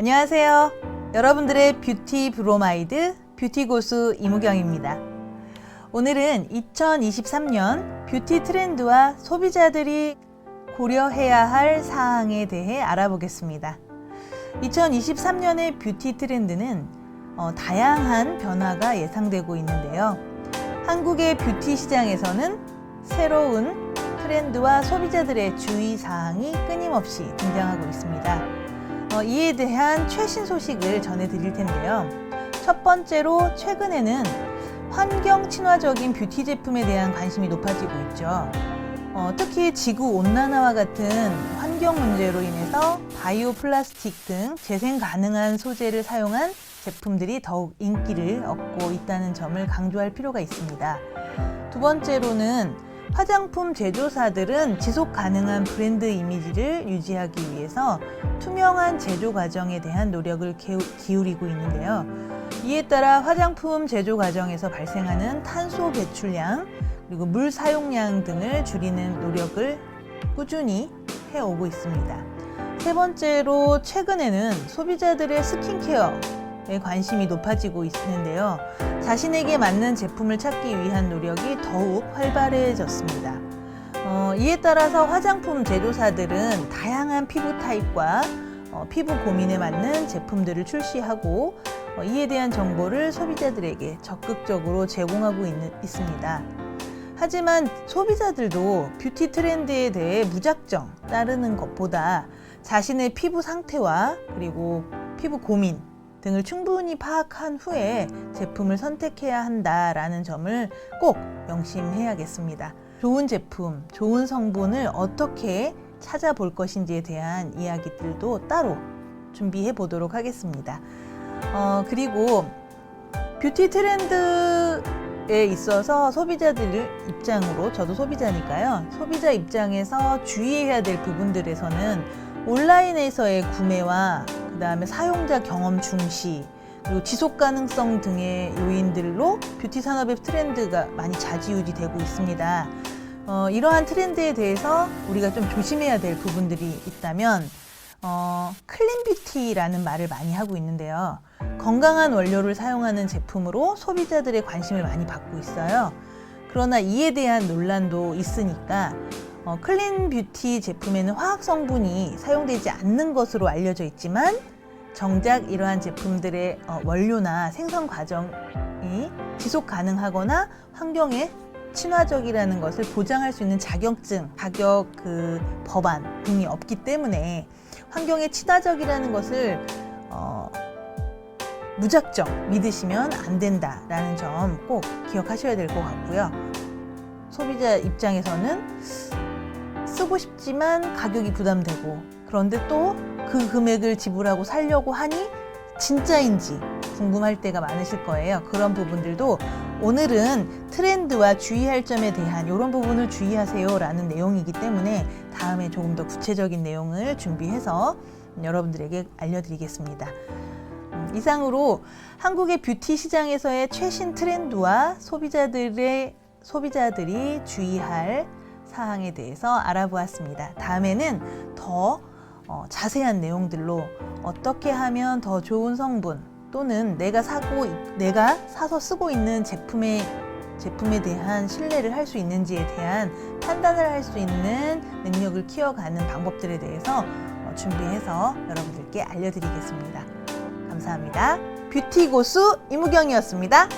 안녕하세요. 여러분들의 뷰티 브로마이드 뷰티 고수 이무경입니다. 오늘은 2023년 뷰티 트렌드와 소비자들이 고려해야 할 사항에 대해 알아보겠습니다. 2023년의 뷰티 트렌드는 어, 다양한 변화가 예상되고 있는데요. 한국의 뷰티 시장에서는 새로운 트렌드와 소비자들의 주의 사항이 끊임없이 등장하고 있습니다. 어, 이에 대한 최신 소식을 전해드릴 텐데요. 첫 번째로 최근에는 환경 친화적인 뷰티 제품에 대한 관심이 높아지고 있죠. 어, 특히 지구 온난화와 같은 환경 문제로 인해서 바이오 플라스틱 등 재생 가능한 소재를 사용한 제품들이 더욱 인기를 얻고 있다는 점을 강조할 필요가 있습니다. 두 번째로는 화장품 제조사들은 지속 가능한 브랜드 이미지를 유지하기 위해서 투명한 제조 과정에 대한 노력을 기울이고 있는데요. 이에 따라 화장품 제조 과정에서 발생하는 탄소 배출량 그리고 물 사용량 등을 줄이는 노력을 꾸준히 해오고 있습니다. 세 번째로 최근에는 소비자들의 스킨케어에 관심이 높아지고 있는데요. 자신에게 맞는 제품을 찾기 위한 노력이 더욱 활발해졌습니다. 어, 이에 따라서 화장품 제조사들은 다양한 피부 타입과 어, 피부 고민에 맞는 제품들을 출시하고 어, 이에 대한 정보를 소비자들에게 적극적으로 제공하고 있는, 있습니다. 하지만 소비자들도 뷰티 트렌드에 대해 무작정 따르는 것보다 자신의 피부 상태와 그리고 피부 고민 등을 충분히 파악한 후에 제품을 선택해야 한다라는 점을 꼭 명심해야겠습니다. 좋은 제품, 좋은 성분을 어떻게 찾아볼 것인지에 대한 이야기들도 따로 준비해 보도록 하겠습니다. 어, 그리고 뷰티 트렌드에 있어서 소비자들 입장으로 저도 소비자니까요. 소비자 입장에서 주의해야 될 부분들에서는 온라인에서의 구매와 그 다음에 사용자 경험 중시 그리고 지속 가능성 등의 요인들로 뷰티 산업의 트렌드가 많이 좌지우지되고 있습니다. 어, 이러한 트렌드에 대해서 우리가 좀 조심해야 될 부분들이 있다면 어, 클린 뷰티라는 말을 많이 하고 있는데요. 건강한 원료를 사용하는 제품으로 소비자들의 관심을 많이 받고 있어요. 그러나 이에 대한 논란도 있으니까 어, 클린 뷰티 제품에는 화학 성분이 사용되지 않는 것으로 알려져 있지만 정작 이러한 제품들의 어, 원료나 생성 과정이 지속 가능하거나 환경에 친화적이라는 것을 보장할 수 있는 자격증, 자격 그 법안 등이 없기 때문에 환경에 친화적이라는 것을 어, 무작정 믿으시면 안 된다라는 점 꼭 기억하셔야 될 것 같고요. 소비자 입장에서는 쓰고 싶지만 가격이 부담되고 그런데 또 그 금액을 지불하고 살려고 하니 진짜인지 궁금할 때가 많으실 거예요. 그런 부분들도 오늘은 트렌드와 주의할 점에 대한 이런 부분을 주의하세요 라는 내용이기 때문에 다음에 조금 더 구체적인 내용을 준비해서 여러분들에게 알려드리겠습니다. 음, 이상으로 한국의 뷰티 시장에서의 최신 트렌드와 소비자들의 소비자들이 주의할 사항에 대해서 알아보았습니다. 다음에는 더 어, 자세한 내용들로 어떻게 하면 더 좋은 성분 또는 내가 사고 내가 사서 쓰고 있는 제품의 제품에 대한 신뢰를 할 수 있는지에 대한 판단을 할 수 있는 능력을 키워가는 방법들에 대해서 어, 준비해서 여러분들께 알려드리겠습니다. 감사합니다. 뷰티 고수 이무경이었습니다.